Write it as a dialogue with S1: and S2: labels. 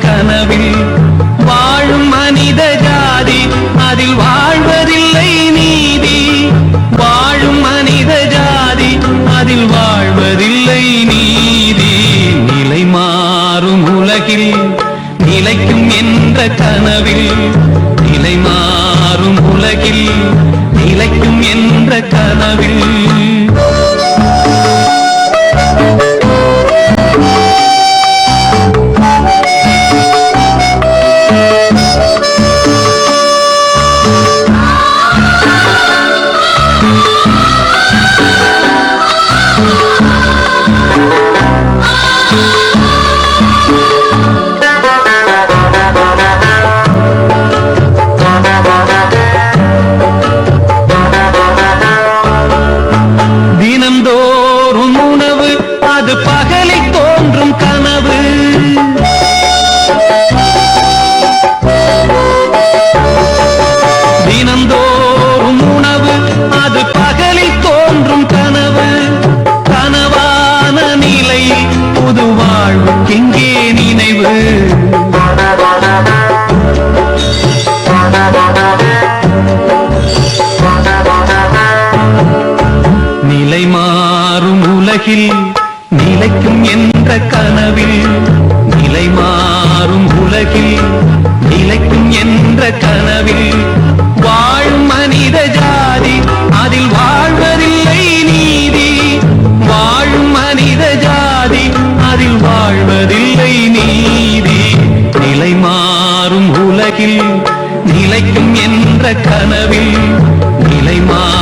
S1: கனவில் வாழும் மனித ஜாதி அதில் வாழ்வதில்லை நீதி. வாழும் மனித ஜாதி அதில் வாழ்வதில்லை நீதி. நிலை மாறும் உலகில் நிலைக்கும் என்ற கனவில் வாழ்வுக்கெங்கே நினைவு? நிலை மாறும் உலகில் நிலைக்கும் என்ற கனவில் நிலை மாறும் உலகில் அதில் வாழ்வதில்லை நீதி. நிலை மாறும் உலகில் நிலைக்கும் என்ற கனவில் நிலை மாறும்